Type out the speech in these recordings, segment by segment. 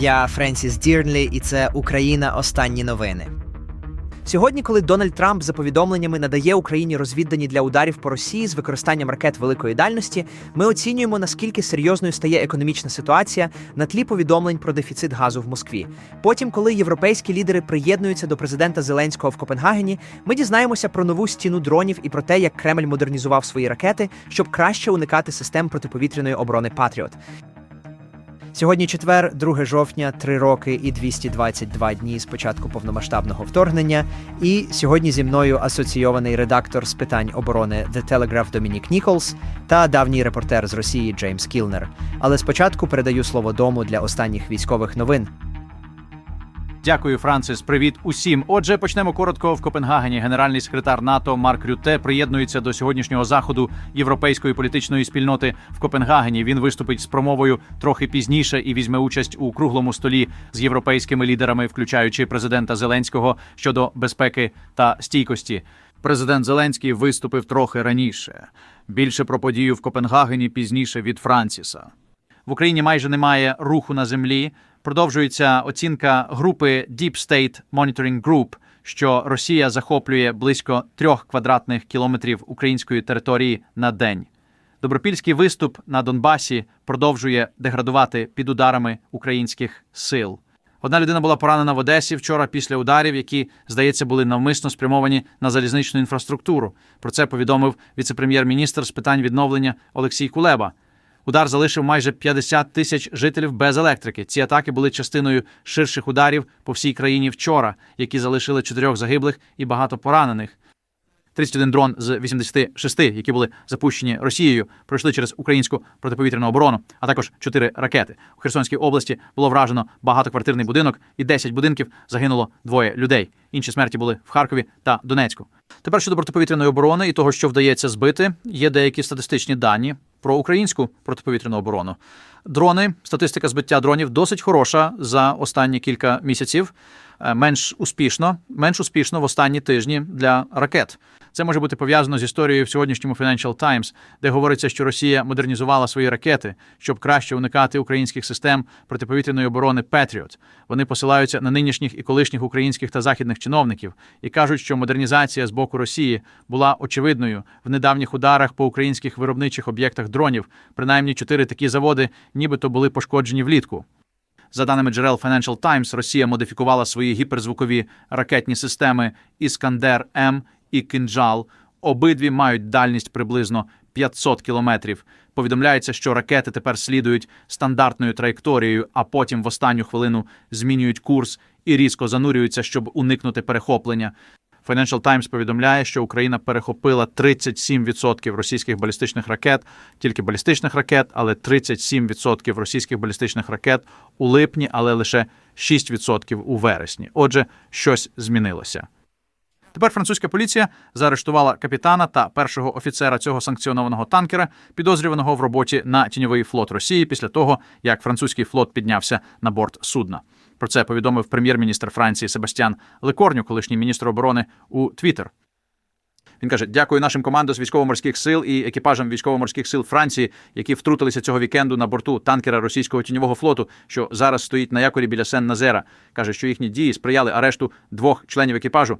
ім'я Френсіс Дірнлі, і це Україна. Останні новини. Сьогодні, коли Дональд Трамп за повідомленнями надає Україні розвіддані для ударів по Росії з використанням ракет великої дальності, ми оцінюємо наскільки серйозною стає економічна ситуація на тлі повідомлень про дефіцит газу в Москві. Потім, коли європейські лідери приєднуються до президента Зеленського в Копенгагені, ми дізнаємося про нову стіну дронів і про те, як Кремль модернізував свої ракети, щоб краще уникати систем протиповітряної оборони Патріот. Сьогодні четвер, 2 жовтня, 3 роки і 222 дні з початку повномасштабного вторгнення. І сьогодні зі мною асоційований редактор з питань оборони The Telegraph Домінік Ніколс та давній репортер з Росії Джеймс Кілнер. Але спочатку передаю слово дому для останніх військових новин. Дякую, Францис. Привіт усім. Отже, почнемо коротко в Копенгагені. Генеральний секретар НАТО Марк Рюте приєднується до сьогоднішнього заходу європейської політичної спільноти в Копенгагені. Він виступить з промовою трохи пізніше і візьме участь у круглому столі з європейськими лідерами, включаючи президента Зеленського щодо безпеки та стійкості. Президент Зеленський виступив трохи раніше. Більше про подію в Копенгагені пізніше від Франціса. В Україні майже немає руху на землі. Продовжується оцінка групи Deep State Monitoring Group, що Росія захоплює близько трьох квадратних кілометрів української території на день. Добропільський виступ на Донбасі продовжує деградувати під ударами українських сил. Одна людина була поранена в Одесі вчора після ударів, які, здається, були навмисно спрямовані на залізничну інфраструктуру. Про це повідомив віце-прем'єр-міністр з питань відновлення Олексій Кулеба. Удар залишив майже 50 тисяч жителів без електрики. Ці атаки були частиною ширших ударів по всій країні вчора, які залишили чотирьох загиблих і багато поранених. 31 дрон з 86, які були запущені Росією, пройшли через українську протиповітряну оборону, а також 4 ракети. У Херсонській області було вражено багатоквартирний будинок, і 10 будинків загинуло двоє людей. Інші смерті були в Харкові та Донецьку. Тепер щодо протиповітряної оборони і того, що вдається збити, є деякі статистичні дані про українську протиповітряну оборону. Дрони, статистика збиття дронів досить хороша за останні кілька місяців. Е, Менш успішно, менш успішно в останні тижні для ракет. Це може бути пов'язано з історією в сьогоднішньому Financial Times, де говориться, що Росія модернізувала свої ракети, щоб краще уникати українських систем протиповітряної оборони Patriot. Вони посилаються на нинішніх і колишніх українських та західних чиновників і кажуть, що модернізація з боку Росії була очевидною в недавніх ударах по українських виробничих об'єктах дронів. Принаймні чотири такі заводи, нібито були пошкоджені влітку. За даними джерел Financial Times, Росія модифікувала свої гіперзвукові ракетні системи Іскандер М і Кинджал. Обидві мають дальність приблизно 500 кілометрів. Повідомляється, що ракети тепер слідують стандартною траєкторією, а потім в останню хвилину змінюють курс і різко занурюються, щоб уникнути перехоплення. Financial Times повідомляє, що Україна перехопила 37% російських балістичних ракет, тільки балістичних ракет, але 37% російських балістичних ракет у липні, але лише 6% у вересні. Отже, щось змінилося. Тепер французька поліція заарештувала капітана та першого офіцера цього санкціонованого танкера, підозрюваного в роботі на тіньовий флот Росії після того, як французький флот піднявся на борт судна. Про це повідомив прем'єр-міністр Франції Себастьян Лекорню, колишній міністр оборони, у Твіттер. Він каже: дякую нашим командам з військово-морських сил і екіпажам військово-морських сил Франції, які втрутилися цього вікенду на борту танкера російського тіньового флоту, що зараз стоїть на якорі біля Сен-Назера. каже, що їхні дії сприяли арешту двох членів екіпажу.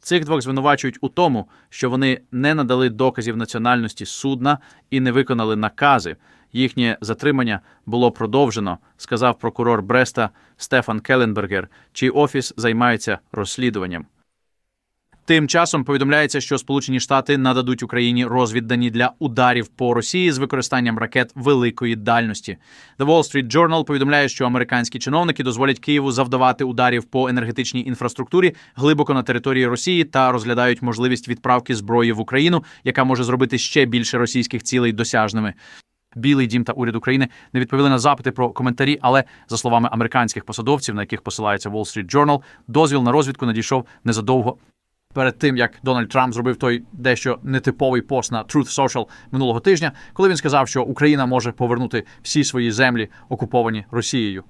Цих двох звинувачують у тому, що вони не надали доказів національності судна і не виконали накази. Їхнє затримання було продовжено, сказав прокурор Бреста Стефан Келленбергер, чий офіс займається розслідуванням. Тим часом повідомляється, що Сполучені Штати нададуть Україні розвіддані для ударів по Росії з використанням ракет великої дальності. The Wall Street Journal повідомляє, що американські чиновники дозволять Києву завдавати ударів по енергетичній інфраструктурі глибоко на території Росії та розглядають можливість відправки зброї в Україну, яка може зробити ще більше російських цілей досяжними. Білий дім та уряд України не відповіли на запити про коментарі, але за словами американських посадовців, на яких посилається Wall Street Journal, дозвіл на розвідку надійшов незадовго перед тим, як Дональд Трамп зробив той дещо нетиповий пост на Truth Social минулого тижня, коли він сказав, що Україна може повернути всі свої землі, окуповані Росією.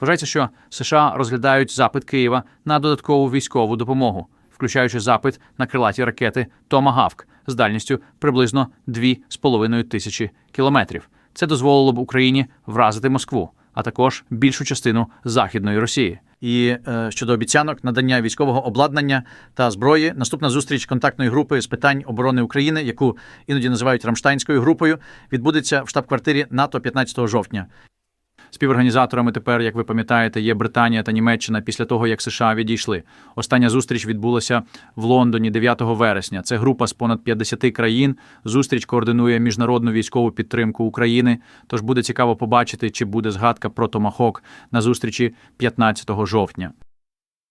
Вважається, що США розглядають запит Києва на додаткову військову допомогу, включаючи запит на крилаті ракети Томагавк з дальністю приблизно 2,5 тисячі кілометрів. Це дозволило б Україні вразити Москву. а також більшу частину західної Росії. І е, щодо обіцянок надання військового обладнання та зброї, наступна зустріч контактної групи з питань оборони України, яку іноді називають Рамштайнською групою, відбудеться в штаб-квартирі НАТО 15 жовтня. Співорганізаторами тепер, як ви пам'ятаєте, є Британія та Німеччина після того, як США відійшли. Остання зустріч відбулася в Лондоні 9 вересня. Це група з понад 50 країн. Зустріч координує міжнародну військову підтримку України. Тож буде цікаво побачити, чи буде згадка про Томахок на зустрічі 15 жовтня.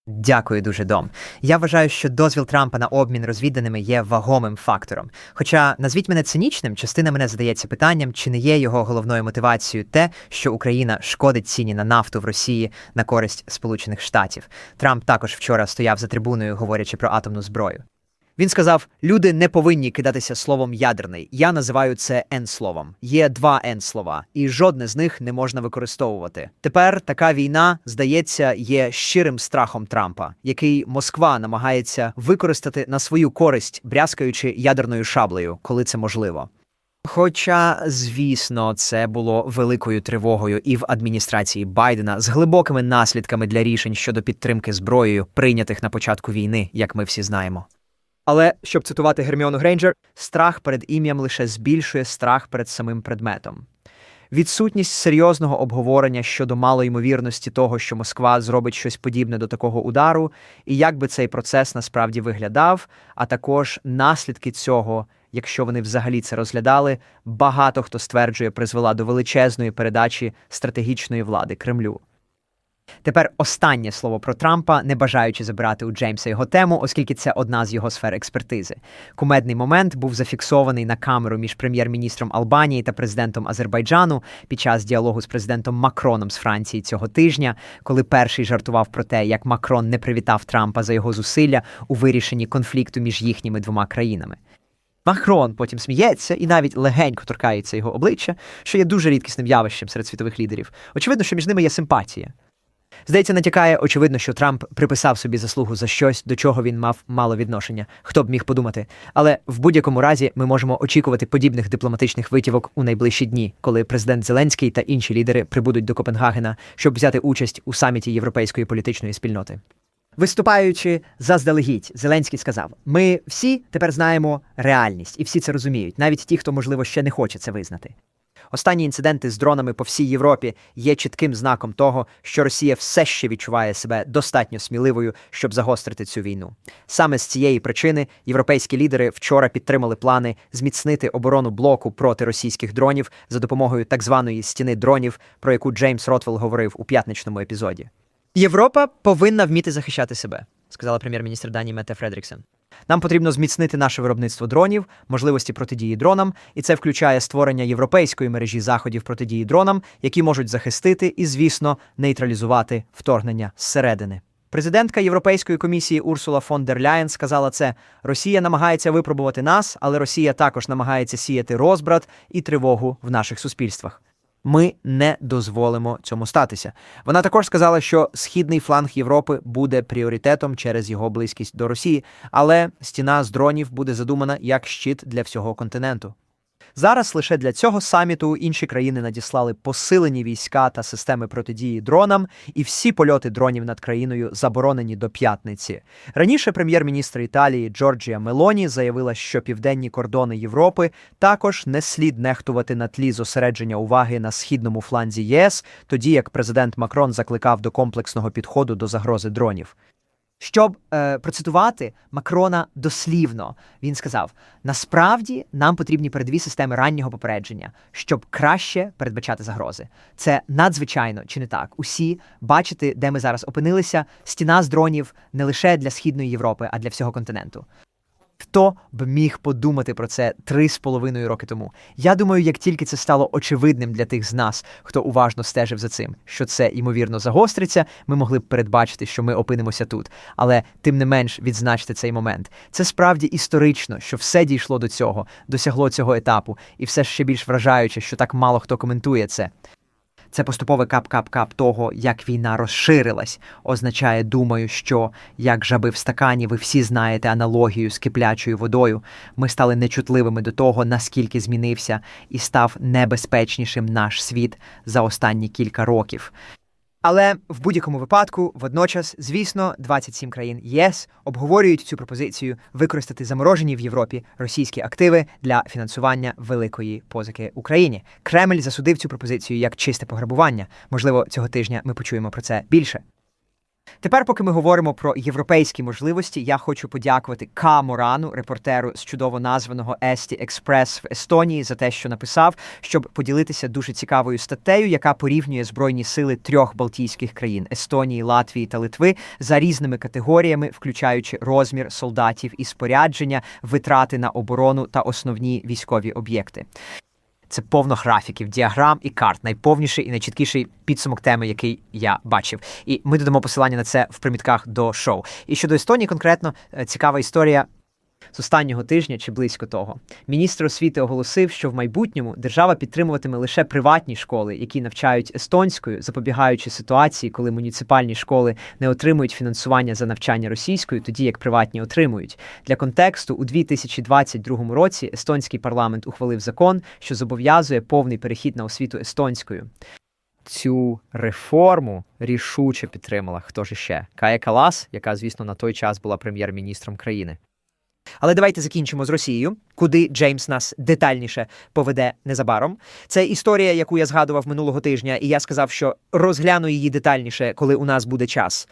Дякую дуже, Дом. Я вважаю, що дозвіл Трампа на обмін розвідданими є вагомим фактором. Хоча назвіть мене цинічним, частина мене задається питанням, чи не є його головною мотивацією те, що Україна шкодить ціні на нафту в Росії на користь Сполучених Штатів. Трамп також вчора стояв за трибуною, говорячи про атомну зброю. Він сказав: люди не повинні кидатися словом ядерний. Я називаю це N словом. Є два N слова, і жодне з них не можна використовувати. Тепер така війна, здається, є щирим страхом Трампа, який Москва намагається використати на свою користь, брязкаючи ядерною шаблею, коли це можливо. Хоча, звісно, це було великою тривогою і в адміністрації Байдена з глибокими наслідками для рішень щодо підтримки зброєю, прийнятих на початку війни, як ми всі знаємо. Але щоб цитувати Герміону Грейнджер, страх перед ім'ям лише збільшує страх перед самим предметом. Відсутність серйозного обговорення щодо малоймовірності того, що Москва зробить щось подібне до такого удару, і як би цей процес насправді виглядав, а також наслідки цього, якщо вони взагалі це розглядали, багато хто стверджує, призвела до величезної передачі стратегічної влади Кремлю. Тепер останнє слово про Трампа, не бажаючи забирати у Джеймса його тему, оскільки це одна з його сфер експертизи. Кумедний момент був зафіксований на камеру між прем'єр-міністром Албанії та президентом Азербайджану під час діалогу з президентом Макроном з Франції цього тижня, коли перший жартував про те, як Макрон не привітав Трампа за його зусилля у вирішенні конфлікту між їхніми двома країнами. Макрон потім сміється і навіть легенько торкається його обличчя, що є дуже рідкісним явищем серед світових лідерів. Очевидно, що між ними є симпатія. Здається, натякає, очевидно, що Трамп приписав собі заслугу за щось, до чого він мав мало відношення. Хто б міг подумати. Але в будь-якому разі ми можемо очікувати подібних дипломатичних витівок у найближчі дні, коли президент Зеленський та інші лідери прибудуть до Копенгагена, щоб взяти участь у саміті європейської політичної спільноти. Виступаючи заздалегідь, Зеленський сказав: Ми всі тепер знаємо реальність, і всі це розуміють, навіть ті, хто, можливо, ще не хоче це визнати. Останні інциденти з дронами по всій Європі є чітким знаком того, що Росія все ще відчуває себе достатньо сміливою, щоб загострити цю війну. Саме з цієї причини європейські лідери вчора підтримали плани зміцнити оборону блоку проти російських дронів за допомогою так званої стіни дронів, про яку Джеймс Ротвелл говорив у п'ятничному епізоді. Європа повинна вміти захищати себе, сказала прем'єр-міністр Данії Мете Фредріксен. Нам потрібно зміцнити наше виробництво дронів, можливості протидії дронам, і це включає створення європейської мережі заходів протидії дронам, які можуть захистити і, звісно, нейтралізувати вторгнення зсередини. Президентка Європейської комісії Урсула фон дер Ляєн сказала це: Росія намагається випробувати нас, але Росія також намагається сіяти розбрат і тривогу в наших суспільствах. Ми не дозволимо цьому статися. Вона також сказала, що східний фланг Європи буде пріоритетом через його близькість до Росії, але стіна з дронів буде задумана як щит для всього континенту. Зараз лише для цього саміту інші країни надіслали посилені війська та системи протидії дронам, і всі польоти дронів над країною заборонені до п'ятниці. Раніше прем'єр-міністр Італії Джорджія Мелоні заявила, що південні кордони Європи також не слід нехтувати на тлі зосередження уваги на східному фланзі ЄС, тоді як президент Макрон закликав до комплексного підходу до загрози дронів. Щоб е, процитувати Макрона дослівно, він сказав: насправді нам потрібні передові системи раннього попередження, щоб краще передбачати загрози. Це надзвичайно чи не так? Усі бачити, де ми зараз опинилися. Стіна з дронів не лише для східної Європи, а для всього континенту. Хто б міг подумати про це три з половиною роки тому? Я думаю, як тільки це стало очевидним для тих з нас, хто уважно стежив за цим, що це ймовірно загостриться, ми могли б передбачити, що ми опинимося тут. Але тим не менш відзначити цей момент. Це справді історично, що все дійшло до цього, досягло цього етапу, і все ще більш вражаюче, що так мало хто коментує це. Це поступове кап-кап-кап того, як війна розширилась, означає, думаю, що як жаби в стакані, ви всі знаєте аналогію з киплячою водою. Ми стали нечутливими до того, наскільки змінився і став небезпечнішим наш світ за останні кілька років. Але в будь-якому випадку, водночас, звісно, 27 країн ЄС обговорюють цю пропозицію використати заморожені в Європі російські активи для фінансування великої позики Україні. Кремль засудив цю пропозицію як чисте пограбування. Можливо, цього тижня ми почуємо про це більше. Тепер, поки ми говоримо про європейські можливості, я хочу подякувати Ка Морану, репортеру з чудово названого Есті Експрес в Естонії, за те, що написав, щоб поділитися дуже цікавою статтею, яка порівнює збройні сили трьох балтійських країн Естонії, Латвії та Литви за різними категоріями, включаючи розмір солдатів і спорядження, витрати на оборону та основні військові об'єкти. Це повно графіків, діаграм і карт, найповніший і найчіткіший підсумок теми, який я бачив. І ми додамо посилання на це в примітках до шоу. І щодо Естонії, конкретно е, цікава історія. З останнього тижня чи близько того міністр освіти оголосив, що в майбутньому держава підтримуватиме лише приватні школи, які навчають естонською, запобігаючи ситуації, коли муніципальні школи не отримують фінансування за навчання російською, тоді як приватні отримують. Для контексту у 2022 році естонський парламент ухвалив закон, що зобов'язує повний перехід на освіту естонською. Цю реформу рішуче підтримала хто ж іще? Кая Калас, яка, звісно, на той час була прем'єр-міністром країни. Але давайте закінчимо з Росією, куди Джеймс нас детальніше поведе незабаром. Це історія, яку я згадував минулого тижня, і я сказав, що розгляну її детальніше, коли у нас буде час.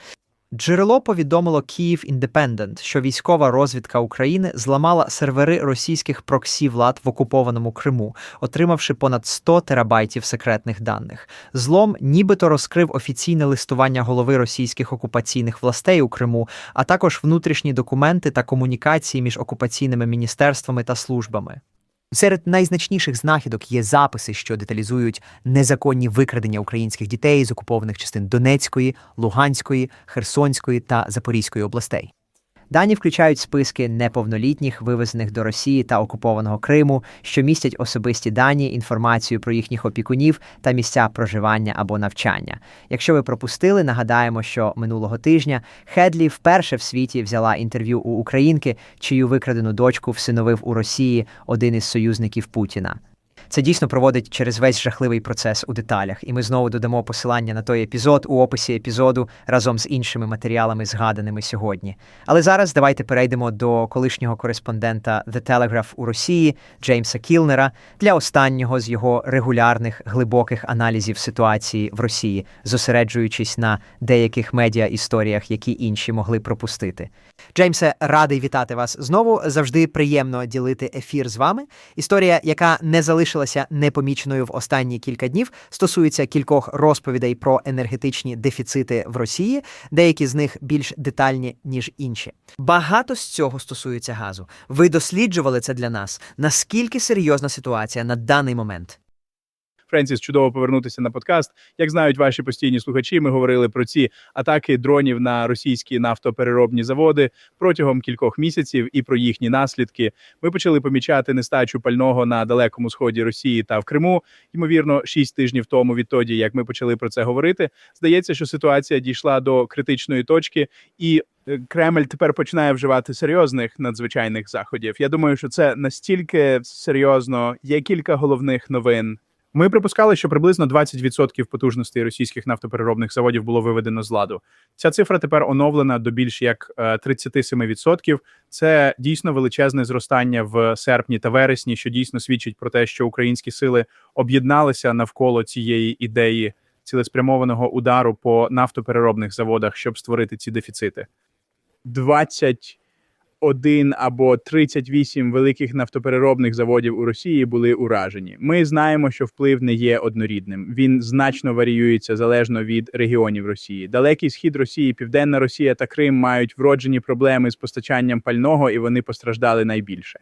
Джерело повідомило Київ Індепендент, що військова розвідка України зламала сервери російських проксі влад в окупованому Криму, отримавши понад 100 терабайтів секретних даних. Злом нібито розкрив офіційне листування голови російських окупаційних властей у Криму, а також внутрішні документи та комунікації між окупаційними міністерствами та службами. Серед найзначніших знахідок є записи, що деталізують незаконні викрадення українських дітей з окупованих частин Донецької, Луганської, Херсонської та Запорізької областей. Дані включають списки неповнолітніх, вивезених до Росії та окупованого Криму, що містять особисті дані, інформацію про їхніх опікунів та місця проживання або навчання. Якщо ви пропустили, нагадаємо, що минулого тижня Хедлі вперше в світі взяла інтерв'ю у українки, чию викрадену дочку всиновив у Росії один із союзників Путіна. Це дійсно проводить через весь жахливий процес у деталях, і ми знову додамо посилання на той епізод у описі епізоду разом з іншими матеріалами, згаданими сьогодні. Але зараз давайте перейдемо до колишнього кореспондента The Telegraph у Росії Джеймса Кілнера для останнього з його регулярних глибоких аналізів ситуації в Росії, зосереджуючись на деяких медіа історіях, які інші могли пропустити. Джеймсе, радий вітати вас знову. Завжди приємно ділити ефір з вами. Історія, яка не залишилася непоміченою в останні кілька днів, стосується кількох розповідей про енергетичні дефіцити в Росії, деякі з них більш детальні ніж інші. Багато з цього стосується газу. Ви досліджували це для нас. Наскільки серйозна ситуація на даний момент? Френсіс, чудово повернутися на подкаст. Як знають ваші постійні слухачі, ми говорили про ці атаки дронів на російські нафтопереробні заводи протягом кількох місяців і про їхні наслідки. Ми почали помічати нестачу пального на далекому сході Росії та в Криму. Ймовірно, шість тижнів тому, відтоді як ми почали про це говорити. Здається, що ситуація дійшла до критичної точки і. е, Кремль тепер починає вживати серйозних надзвичайних заходів. Я думаю, що це настільки серйозно. Є кілька головних новин. Ми припускали, що приблизно 20% потужностей російських нафтопереробних заводів було виведено з ладу. Ця цифра тепер оновлена до більш як е, 37%. Це дійсно величезне зростання в серпні та вересні, що дійсно свідчить про те, що українські сили об'єдналися навколо цієї ідеї цілеспрямованого удару по нафтопереробних заводах, щоб створити ці дефіцити. 20 один або 38 великих нафтопереробних заводів у Росії були уражені. Ми знаємо, що вплив не є однорідним. Він значно варіюється залежно від регіонів Росії. Далекий схід Росії, Південна Росія та Крим мають вроджені проблеми з постачанням пального, і вони постраждали найбільше.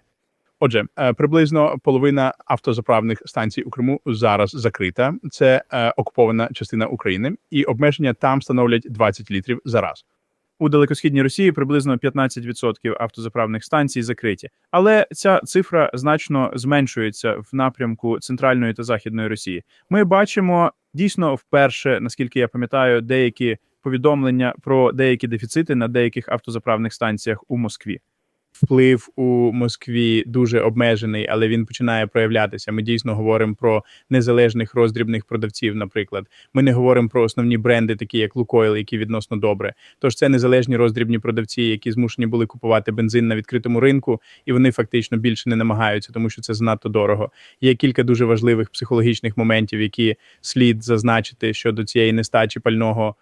Отже, е, приблизно половина автозаправних станцій у Криму зараз закрита. Це е, окупована частина України, і обмеження там становлять 20 літрів за раз. У далекосхідній Росії приблизно 15% автозаправних станцій закриті, але ця цифра значно зменшується в напрямку центральної та західної Росії. Ми бачимо Дійсно, вперше, наскільки я пам'ятаю, деякі повідомлення про деякі дефіцити на деяких автозаправних станціях у Москві. Вплив у Москві дуже обмежений, але він починає проявлятися. Ми дійсно говоримо про незалежних роздрібних продавців. Наприклад, ми не говоримо про основні бренди, такі як Лукойл, які відносно добре. Тож це незалежні роздрібні продавці, які змушені були купувати бензин на відкритому ринку, і вони фактично більше не намагаються, тому що це занадто дорого. Є кілька дуже важливих психологічних моментів, які слід зазначити щодо цієї нестачі пального.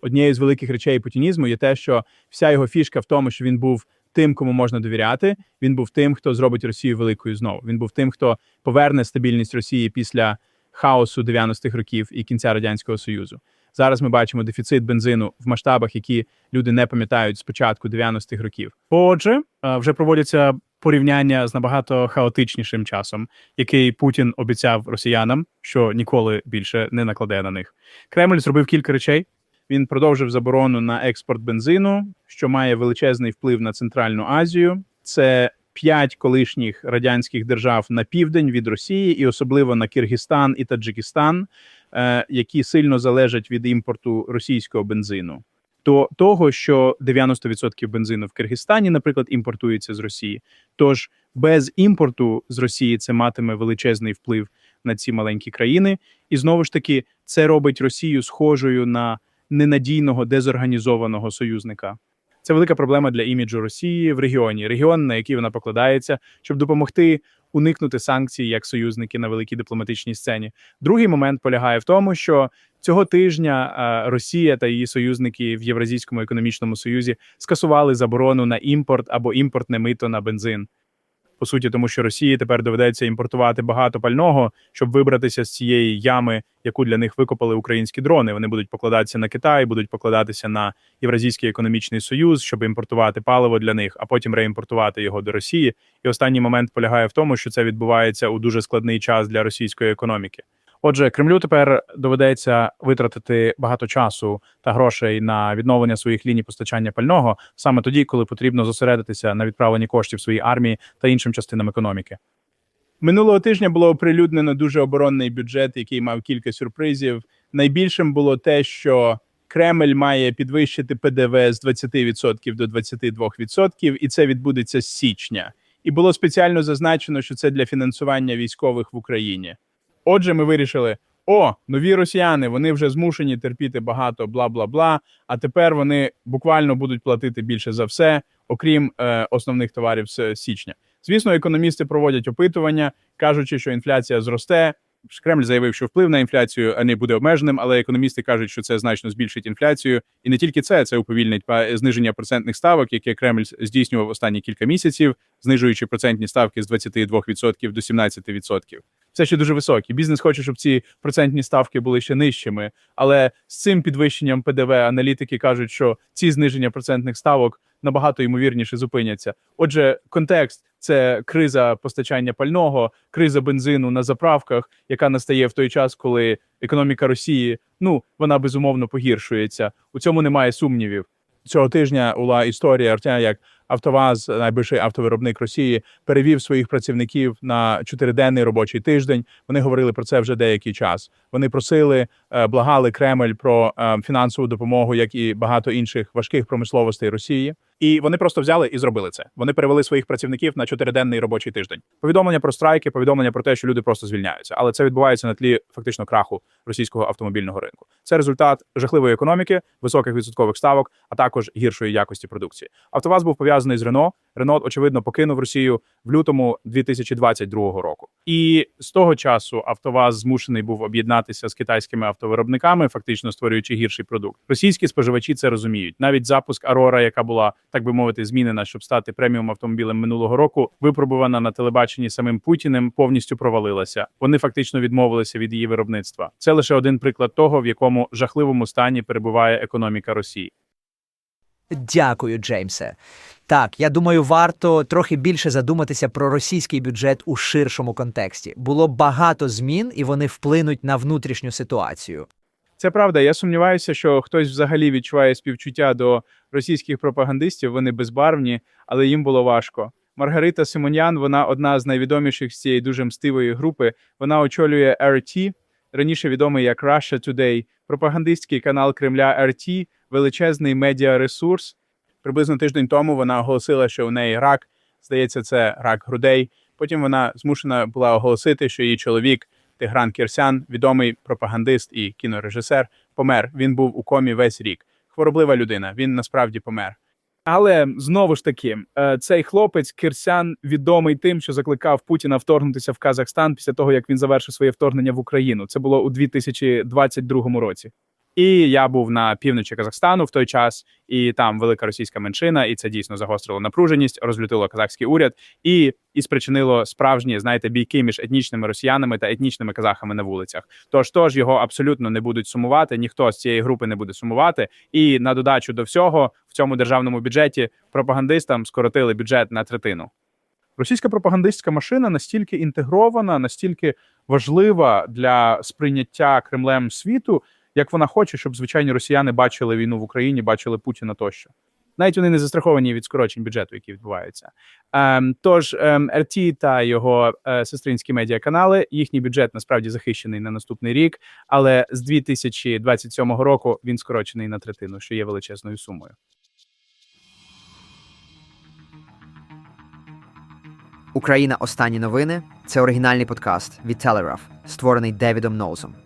Однією з великих речей путінізму є те, що вся його фішка в тому, що він був тим, кому можна довіряти. Він був тим, хто зробить Росію великою знову. Він був тим, хто поверне стабільність Росії після хаосу 90-х років і кінця радянського союзу. Зараз ми бачимо дефіцит бензину в масштабах, які люди не пам'ятають з початку 90-х років. Отже, е, вже проводяться порівняння з набагато хаотичнішим часом, який Путін обіцяв росіянам, що ніколи більше не накладе на них. Кремль зробив кілька речей. Він продовжив заборону на експорт бензину, що має величезний вплив на Центральну Азію. Це п'ять колишніх радянських держав на південь від Росії, і особливо на Киргизстан і Таджикистан, е, які сильно залежать від імпорту російського бензину. До того, що 90% бензину в Киргизстані, наприклад, імпортується з Росії. Тож без імпорту з Росії це матиме величезний вплив на ці маленькі країни, і знову ж таки це робить Росію схожою на ненадійного дезорганізованого союзника. Це велика проблема для іміджу Росії в регіоні, регіон, на який вона покладається, щоб допомогти уникнути санкцій як союзники на великій дипломатичній сцені. Другий момент полягає в тому, що цього тижня е, Росія та її союзники в Євразійському економічному союзі скасували заборону на імпорт або імпортне мито на бензин. По суті, тому що Росії тепер доведеться імпортувати багато пального, щоб вибратися з цієї ями, яку для них викопали українські дрони. Вони будуть покладатися на Китай, будуть покладатися на Євразійський економічний союз, щоб імпортувати паливо для них, а потім реімпортувати його до Росії. І останній момент полягає в тому, що це відбувається у дуже складний час для російської економіки. Отже, Кремлю тепер доведеться витратити багато часу та грошей на відновлення своїх ліній постачання пального саме тоді, коли потрібно зосередитися на відправленні коштів своїй армії та іншим частинам економіки. Минулого тижня було оприлюднено дуже оборонний бюджет, який мав кілька сюрпризів. Найбільшим було те, що Кремль має підвищити ПДВ з 20% до 22%, і це відбудеться з січня. І було спеціально зазначено, що це для фінансування військових в Україні. Отже, ми вирішили: о, нові росіяни, вони вже змушені терпіти багато бла бла бла. А тепер вони буквально будуть платити більше за все, окрім е, основних товарів з січня. Звісно, економісти проводять опитування, кажучи, що інфляція зросте. Кремль заявив, що вплив на інфляцію не буде обмеженим, але економісти кажуть, що це значно збільшить інфляцію. І не тільки це, це уповільнить зниження процентних ставок, яке Кремль здійснював останні кілька місяців, знижуючи процентні ставки з 22% до 17%. Це ще дуже високі. Бізнес хоче, щоб ці процентні ставки були ще нижчими. Але з цим підвищенням ПДВ аналітики кажуть, що ці зниження процентних ставок набагато ймовірніше зупиняться. Отже, контекст це криза постачання пального, криза бензину на заправках, яка настає в той час, коли економіка Росії ну вона безумовно погіршується. У цьому немає сумнівів. Цього тижня була історія як Автоваз, найбільший автовиробник Росії, перевів своїх працівників на чотириденний робочий тиждень. Вони говорили про це вже деякий час. Вони просили, е, благали Кремль про е, фінансову допомогу, як і багато інших важких промисловостей Росії. І вони просто взяли і зробили це. Вони перевели своїх працівників на чотириденний робочий тиждень. Повідомлення про страйки, повідомлення про те, що люди просто звільняються. Але це відбувається на тлі фактично краху російського автомобільного ринку. Це результат жахливої економіки, високих відсоткових ставок, а також гіршої якості продукції. Автоваз був пов'язаний з Рено. Рено, очевидно, покинув Росію в лютому 2022 року. І з того часу Автоваз змушений був об'єднатися з китайськими автовиробниками, фактично створюючи гірший продукт. Російські споживачі це розуміють. Навіть запуск Арора, яка була так би мовити, змінена, щоб стати преміум автомобілем минулого року, випробувана на телебаченні самим Путіним, повністю провалилася. Вони фактично відмовилися від її виробництва. Це лише один приклад того, в якому жахливому стані перебуває економіка Росії. Дякую, Джеймсе. Так, я думаю, варто трохи більше задуматися про російський бюджет у ширшому контексті. Було багато змін, і вони вплинуть на внутрішню ситуацію. Це правда. Я сумніваюся, що хтось взагалі відчуває співчуття до російських пропагандистів. Вони безбарвні, але їм було важко. Маргарита Симонян, вона одна з найвідоміших з цієї дуже мстивої групи. Вона очолює RT, раніше відомий як Russia Today, пропагандистський канал Кремля RT, величезний медіаресурс. Приблизно тиждень тому вона оголосила, що у неї рак. Здається, це рак грудей. Потім вона змушена була оголосити, що її чоловік Тигран Кірсян, відомий пропагандист і кінорежисер, помер. Він був у комі весь рік. Хвороблива людина. Він насправді помер. Але знову ж таки, е, цей хлопець Кирсян відомий тим, що закликав Путіна вторгнутися в Казахстан після того, як він завершив своє вторгнення в Україну. Це було у 2022 році. І я був на півночі Казахстану в той час, і там велика російська меншина, і це дійсно загострило напруженість, розлютило казахський уряд і, і спричинило справжні, знаєте, бійки між етнічними росіянами та етнічними казахами на вулицях. Тож тож його абсолютно не будуть сумувати. Ніхто з цієї групи не буде сумувати. І на додачу до всього в цьому державному бюджеті пропагандистам скоротили бюджет на третину. Російська пропагандистська машина настільки інтегрована, настільки важлива для сприйняття Кремлем світу, як вона хоче, щоб звичайні росіяни бачили війну в Україні, бачили Путіна тощо. Навіть вони не застраховані від скорочень бюджету, які відбуваються. Ем, тож ем, РТ та його е, сестринські медіаканали, їхній бюджет насправді захищений на наступний рік, але з 2027 року він скорочений на третину, що є величезною сумою. Україна. Останні новини це оригінальний подкаст від Telegraph, створений Девідом Ноузом.